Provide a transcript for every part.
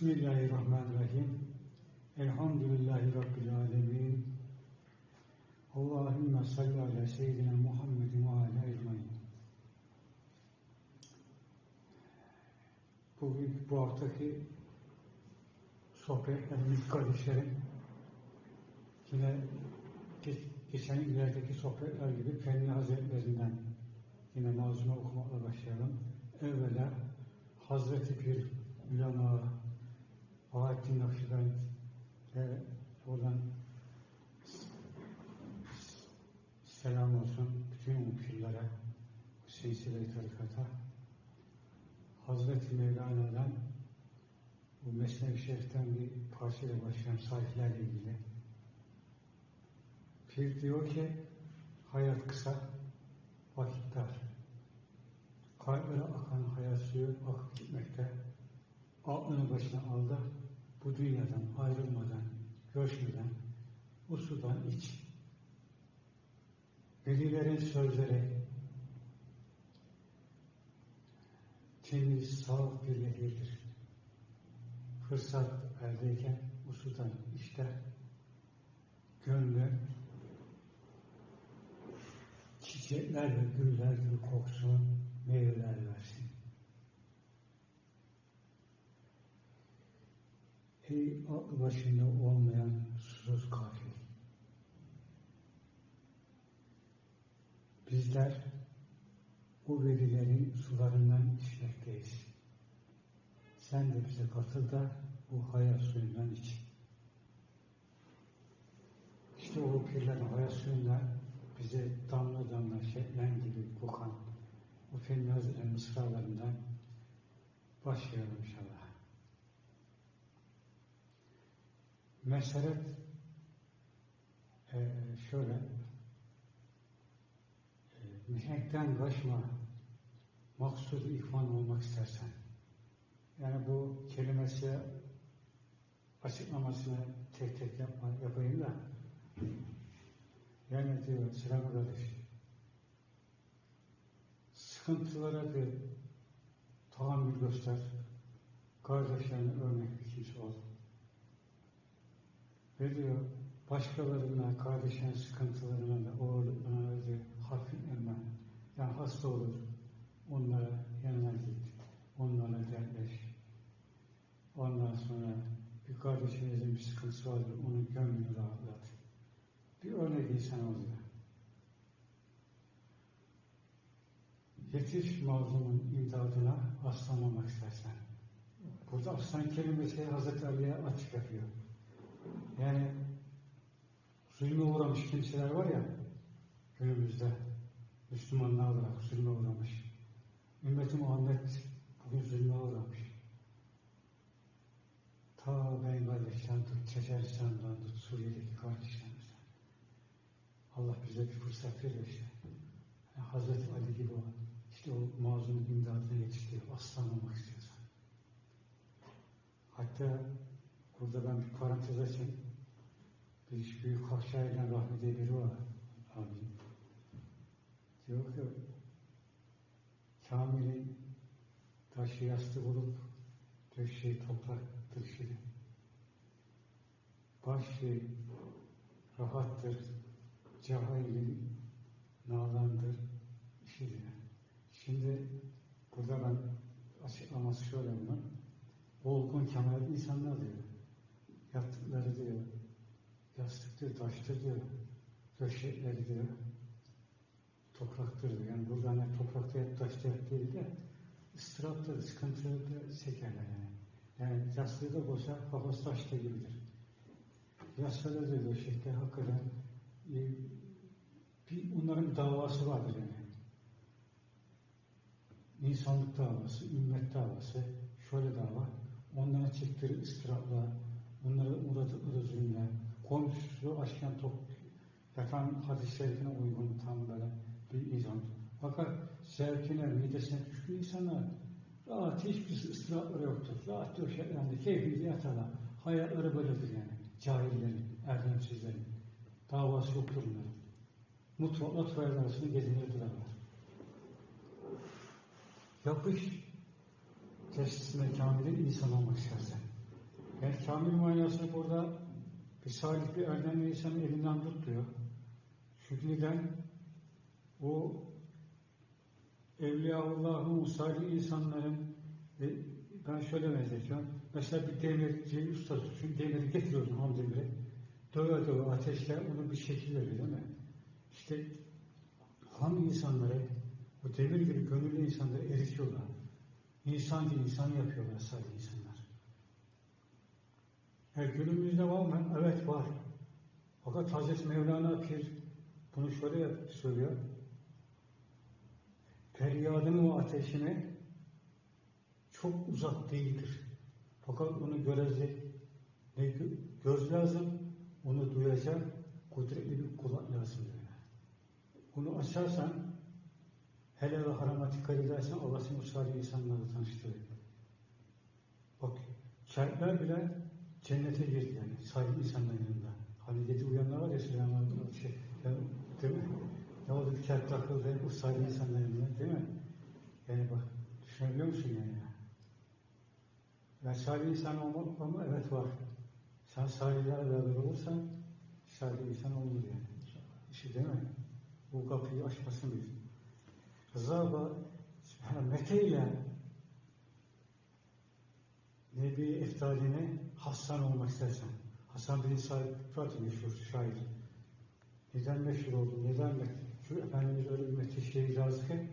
Bismillahirrahmanirrahim. Elhamdülillahi Rabbil alemin. Allahümme salli ala seyyidina Muhammedin ve ala ecmain. Bugün bu haftaki sohbetlerimiz kardeşlerim yine geçen günlerdeki sohbetler gibi Kendi Hazretlerinden yine mazluma okumakla başlayalım. Evvela Hazreti Pir ulema Bahattin Nakşibend ve oradan selam olsun bütün mümkünlere silsile tarikata Hazreti Mevlana'dan bu Mesnev-i Şerif'ten bir parçayla başlayan sahiflerle ilgili Pir diyor ki hayat kısa, vakit dar. Kalplere akan hayat suyu akıp gitmekte. Aklını başına al da bu dünyadan ayrılmadan, göçmeden bu sudan iç. Velilerin sözleri temiz, sağlık bir nehirdir. Fırsat eldeyken bu sudan işte gönlü çiçekler ve güller gibi koksun, meyveler versin. Ey aklı başında olmayan susuz kafir. Bizler bu verilerin sularından içmekteyiz. Sen de bize katıl da bu hayat suyundan iç. İşte o pirlerin hayat suyundan bize damla damla şebnem gibi kokan bu Fennaz mısralarından başlayalım inşallah. Mesaret e, şöyle e, mihenkten kaçma maksud ihvan olmak istersen. Yani bu kelimesi açıklamasını tek tek yapma, yapayım da. Yani diyor selam kardeş. Sıkıntılara bir tahammül göster. Kardeşlerine örnek bir kimse ol ve diyor başkalarına, kardeşlerin sıkıntılarına da ağırlıklarına da hafiflenme. Yani hasta olur. Onlara yanına git. Onlarla dertleş. Ondan sonra bir kardeşinizin bir sıkıntısı vardır. Onun gönlünü rahatlat. Bir örnek insan oluyor. Yetiş mazlumun imdadına aslanmamak istersen. Burada aslan kelimesi Hazreti Ali'ye açık yapıyor. Yani zulme uğramış kimseler var ya günümüzde Müslümanlar olarak zulme uğramış. Ümmeti Muhammed bugün zulme uğramış. Ta Bengale'den tut, Çeçenistan'dan tut, Suriye'deki kardeşlerimizden. Allah bize bir fırsat veriyor işte. Yani Hazreti Ali gibi o, işte o mazlumun imdadına yetiştiriyor, aslan olmak istiyorsan. Hatta burada ben bir parantez açayım. Bir büyük Hakşair'den Rahmi diye biri var. Abi. Diyor ki Kamil'in taşı yastık olup döşeği toprak döşeli. Başı rahattır, cahilin nalandır, işidir. Şimdi burada ben açıklaması şöyle bunun. Olgun kemal insanlar diyor. Yaptıkları diyor, yastıktır, taştır diyor. Döşekleri diyor, topraktır diyor. Yani burada hani toprakta hep taşta hep değil de ıstıraptır, sıkıntılı çekerler yani. Yani yastığı da boşa, kafası taşta gibidir. Yastığı da döşekler hakikaten e, bir, onların davası vardır yani. İnsanlık davası, ümmet davası, şöyle dava, onlara çektiği ıstırapla, onlara uğradıkları zulümle, komşusu aşken top, yatan hadis şerifine uygun tam böyle bir insan. Fakat zevkine, midesine düşkün insanlar rahat hiçbir ıstırapları yoktur. Rahat döşeklerinde keyfinde yatarlar. Hayatları böyledir yani. Cahillerin, erdemsizlerin. Davası yoktur bunların. Mutfakla tuvalet arasında gezinir durarlar. Yapış testisine kamilin insan olmak istersen. Evet, kamil manası burada bir salih bir erdemli insanın elinden tut. Çünkü neden? O Evliyaullah'ın, salih insanların e, ben şöyle benzeteceğim. Mesela bir demirci ustası, çünkü demiri getiriyorsun ham demiri. Döve döve ateşle onu bir şekil veriyor değil mi? İşte ham insanları, bu demir gibi gönüllü insanları eritiyorlar. İnsan gibi insan yapıyorlar sadece insanlar. Yani günümüzde var mı? Evet var. Fakat Hazreti Mevlana Pir bunu şöyle söylüyor. Feryadın o ateşine çok uzak değildir. Fakat onu görecek ne göz lazım, onu duyacak kudretli bir kulak lazım diyor. Bunu açarsan hele ve harama dikkat edersen Allah seni insanlarla tanıştırır. Bak şartlar bile cennete girdi yani salih insanların yanında. Gece uyanlar var ya Süleyman'ın şey, ya, değil mi? Ne oldu bir kert takıldı bu salih insanların yanında değil mi? Yani bak düşünebiliyor musun yani? Ya salih insan olmak ama evet var. Sen salihlerle beraber olursan salih insan olur yani. İşi değil mi? Bu kapıyı açmasın biz. Rıza Mete ile Nebi eftaline Hasan olmak istersen. Hasan bin Sa'd Fatih meşhur şair. Neden meşhur oldu? Neden meşhur? Çünkü Efendimiz öyle bir müthiş razı ki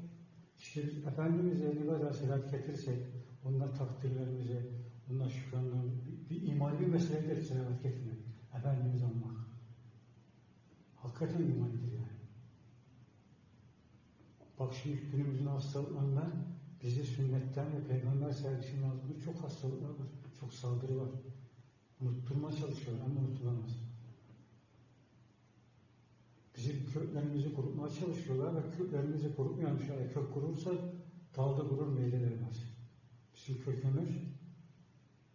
işte biz Efendimiz'e ne kadar selat getirsek ondan takdirlerimize, ondan şükranlarımız, bir, bir imani bir meseledir selat getirmek. Efendimiz olmak. Hakikaten imanidir yani. Bak şimdi günümüzün hastalıklarında bizi sünnetten ve peygamber altında çok hastalıklar var. Çok saldırı var. Unutturma çalışıyorlar ama unutulamaz. Bizim köklerimizi kurutmaya çalışıyorlar ve köklerimizi kurutmayanmışlar. Kök kurursa dalda kurur meyve vermez. Bizim kökümüz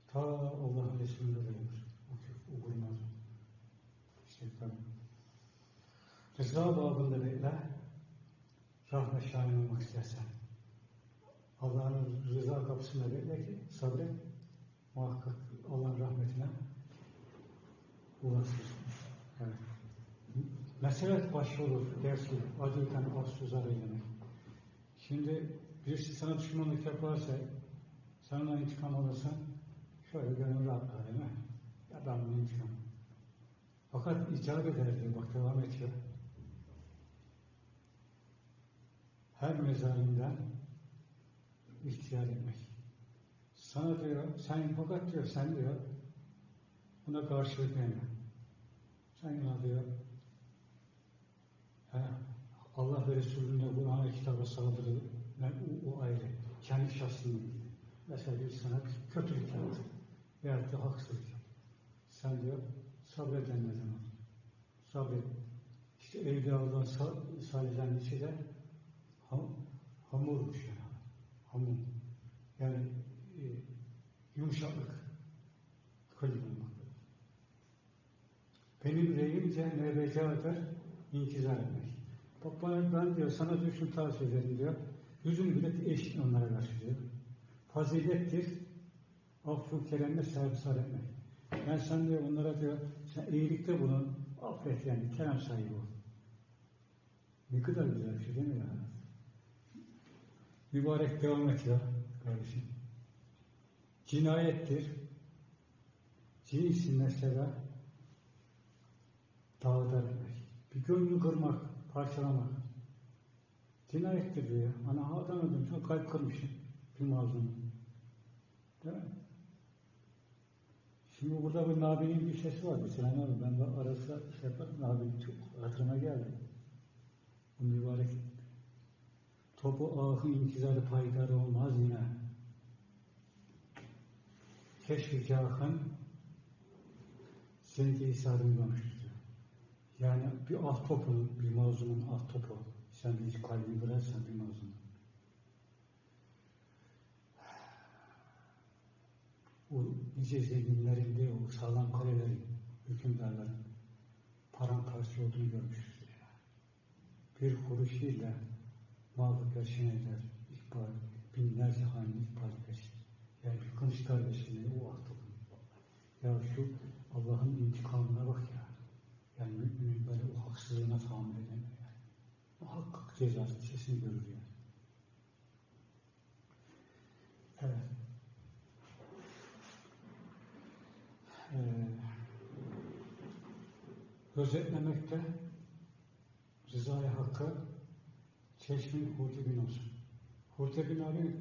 ta Allah Resulü'nde dayanır. O kök, o kurmaz. İşte tabii. Rıza babında böyle rahmet şahin olmak istersen. Allah'ın rıza kapısında bekle ki sabret. Muhakkak Allah'ın rahmetine ulaşırsın. Evet. Meselet başvurur dersi acıyken afsuzar eylemek. Şimdi birisi sana düşmanlık yaparsa sen ona intikam alırsan şöyle gönül rahatlar değil mi? Ya ben bunu intikam. Fakat icap eder diyor. Bak devam ediyor. Her mezalinden ihtiyar etmek. Sana diyor, sen fakat diyor, sen diyor, buna karşılık verme. Sen ona diyor, Allah ve Resulü'nde Kur'an-ı kitaba saldırı, ben, o, o ayrı. Kendi şahsını Mesela bir sana kötülük yaptı. Veyahut da haksızlık yaptı. Sen diyor, sabredenlerden ol. Sabret. İşte Evliyaullah salihlerin içi de ham, hamurmuş yani. Hamur. Yani e, yumuşaklık. Kıl bulmak. Benim nebecadır inkizar etmek. Bak ben diyor sana diyor şunu tavsiye ederim diyor. Yüzün bile eşit onlara karşı diyor. Fazilettir. Affı keremle servisar etmek. Yani sen diyor onlara diyor sen iyilikte bulun. Affet yani kerem sahibi ol. Ne kadar güzel bir şey değil mi ya? Mübarek devam ediyor kardeşim. Cinayettir. Cinsin mesela dağıdar etmek. Bir gönlü kırmak, parçalamak. Cinayettir diyor. Ana adam öldüm, sonra kalp kırmışım. Bir mazlumu. Değil mi? Şimdi burada bir Nabi'nin bir sesi var. Mesela abi ben de arası şey yaparım. Nabi çok hatırıma geldi. Bu mübarek topu ahı intizarı paydarı olmaz yine. Keşfikâhın seninki isarını konuştu. Yani bir alt topu, bir mazlumun alt topu. Sen bir kalbini kırarsan bir mazlum. O nice zenginlerinde, o sağlam kalelerin, hükümdarların paramparça olduğunu görmüşüz. Bir kuruş ile malı perşin eder, ihbar, binlerce hanenin ihbar perşin. Yani bir kılıç darbesiyle o alt topu. Ya şu Allah'ın intikamına bak ya. Yani haksızlığına tahammül edemiyor. Muhakkak cezası kesin görür yani. Evet. Ee, gözetlemekte rızaya hakkı çeşmin hurtebin olsun. Hurtebin abi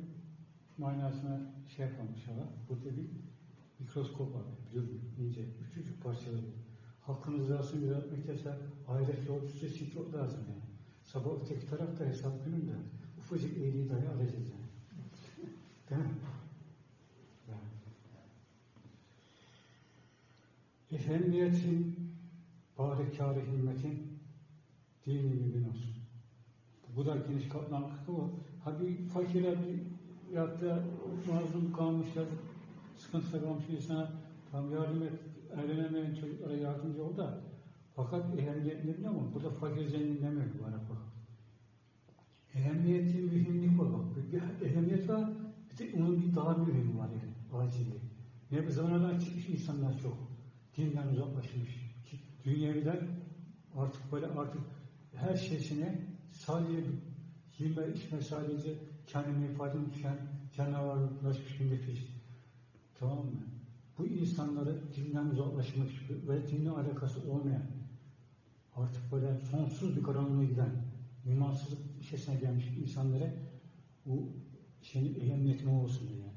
manasına şey yapmamış ama hurtebin mikroskop abi, biliyorum ince, küçücük parçaları Hakkın rızasını gözetmek ise ahiret yolcusu için çok lazım yani. Sabah öteki tarafta hesap gününde ufacık iyiliği dahi alacağız yani. Değil mi? Yani. Efendiyetin, barekarı himmetin dini mümin olsun. Bu da geniş kaplanlıkta o. Ha bir fakire bir yatta mazlum kalmış ya sıkıntıda kalmış insana tam yardım et, evlenemeyen çocuklara yardımcı ol da fakat biliyor musun? Burada fakir zengin demiyor bana bak. Ehemmiyeti mühimlik var bak. Bir ehemmiyet var, bir de onun bir daha mühimi var yani. Acili. Ne bir zamanlardan çıkmış insanlar çok. Dinden uzaklaşmış. Dünyeviden artık böyle artık her şeysine sadece yeme içme sadece kendini ifade düşen canavarlaşmış nefis. Tamam mı? Bu insanları dinden uzaklaşmış ve dinle alakası olmayan artık böyle sonsuz bir karanlığa giden imansızlık işesine gelmiş insanlara bu senin ehemmiyetine olsun diye. Yani.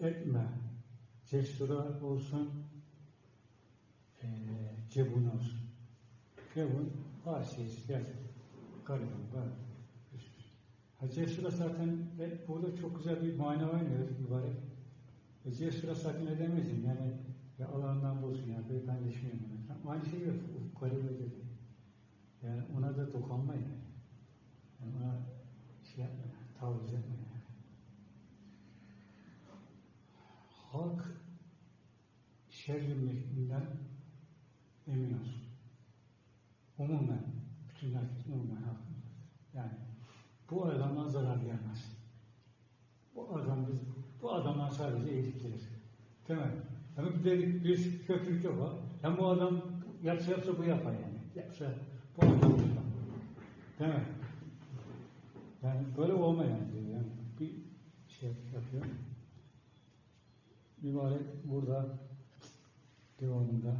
Etme, cesura olsun, e, cebun olsun. Cebun, asiyiz, gerçek, gariban, var. Ha, cesura zaten ve burada çok güzel bir mana oynuyor mübarek. E, cesura zaten edemezsin yani ya Allah'ından bulsun ya ben düşünüyorum. Aynı şey yok. Garibe dedi. Yani ona da dokunmayın. Yani ona şey yapmayın, taviz etmeyin. Halk şerri mehlinden emin olsun. Umumen, bütün herkes umumen hakkında. Bu adamdan zarar gelmez. Bu adam biz, bu adamdan sadece iyilik gelir. Değil mi? Yani bir, de bir kötülük yok var. Yani bu adam yapsa yapsa bu yapar yani. Yapsa bu adam yapar. Değil mi? Yani böyle olma yani. Diyor. Yani bir şey yapıyor. Mübarek burada devamında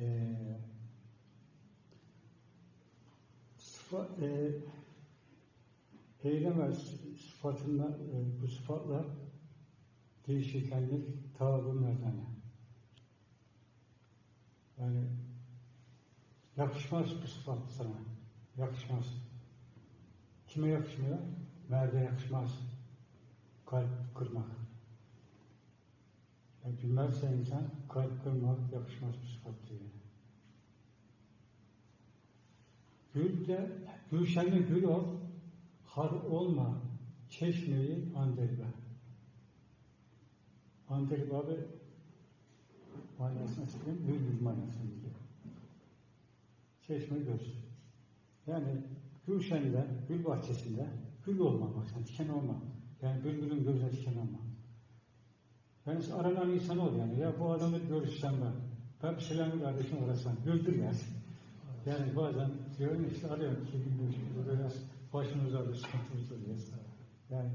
e, sıfa, e, ve sıfatında e, bu sıfatla değişkenlik tavrı merdane. Yani yakışmaz bu sıfat sana. Yakışmaz. Kime yakışmıyor? Merde yakışmaz. Kalp kırmak. Yani cümletse insan kalp kırmak yakışmaz bir sıfat diyor. Gül de, gülşenli gül ol, har olma, çeşmeyi anderibe. Anderibe abi manasını söyleyeyim, bülbül manasını diyor. Çeşme göz. Yani gülşeninde, gül bahçesinde gül olma bak sen, diken olma. Yani bülbülün gözüne diken olma. Yani aranan insan ol yani. Ya bu adamı görüşsem ben. Ben bir selamı kardeşim arasam. Güldür yani. Yani bazen diyorum işte arıyorum ki bilmiyorum. Biraz başımız ağrıyor, sıkıntımız oluyor. Yani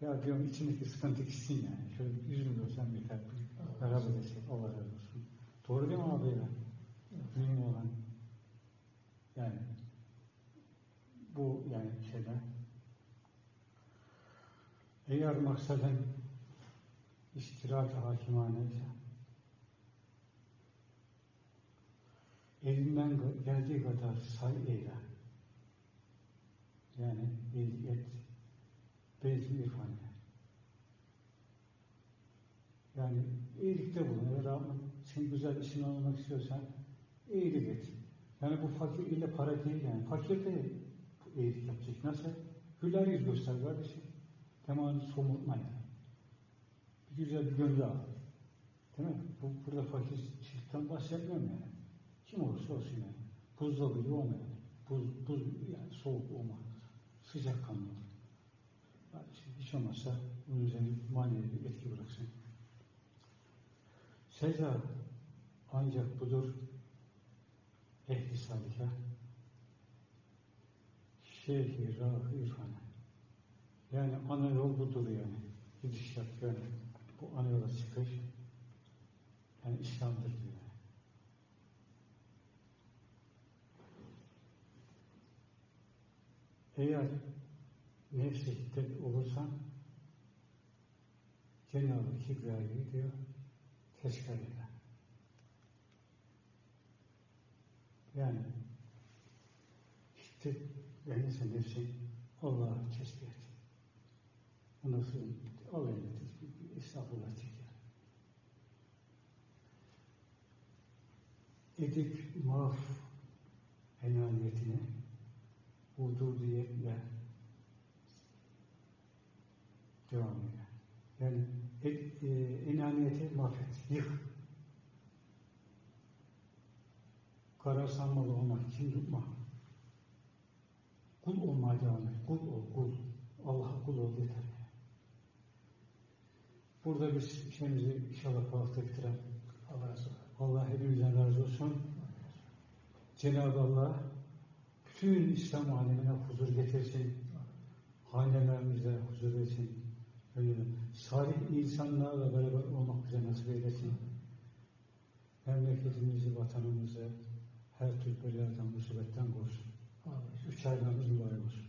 ya diyorum içindeki sıkıntı gitsin yani. Şöyle görsem yeter. Merhaba desek. Allah razı olsun. Doğru değil mi abi ya? Mühim olan. Yani bu yani şeyler. Eğer maksadın istirahat hakimane ise elinden geldiği kadar say eyle. Yani et, bezli irfan Yani iyilikte bulun. Eğer sen güzel işini olmak istiyorsan iyilik et. Yani bu fakir ile para değil yani. Fakir de iyilik yapacak. Nasıl? Güler yüz göster kardeşim. Temanı somurtma yani. Bir güzel bir gönlü al. Değil mi? Bu, burada fakirlikten bahsetmiyorum yani. Kim olursa olsun yani. Buzdolabı gibi olmuyor. Buz, buz yani soğuk olmaz. Sıcak kanlı olur. Yani hiç olmazsa bunun üzerine manevi bir etki bıraksın. Secda ancak budur ehli salika şeyhi rahı irfana. Yani ana yol budur yani. Gidişat yani. Bu ana yola çıkış. Yani İslam'dır diyor. Eğer nefse hiddet olursan Cenab-ı Kibriya'yı diyor teşkil eder. Yani hiddet verirse nefsin Allah'ı tesbih et. Ondan sonra al elini tesbih, estağfurullah çeker. Edip maf enaniyetine hududiyetle devam eder. Yani et, e, enaniyeti mahvet, yık. Karar sanmalı olmak, kim tutma. Kul olmaya devam et. Kul ol, kul. Allah'a kul ol yeter. Burada biz işimizi inşallah hafta bitirelim. Allah razı olsun. Allah hepimizden razı olsun. Cenab-ı Allah bütün İslam alemine huzur getirsin. Hanelerimize huzur versin. Öyle salih insanlarla beraber olmak bize nasip eylesin. Memleketimizi, vatanımızı her tür beladan, musibetten korusun. Üç aylarımız mübarek olsun.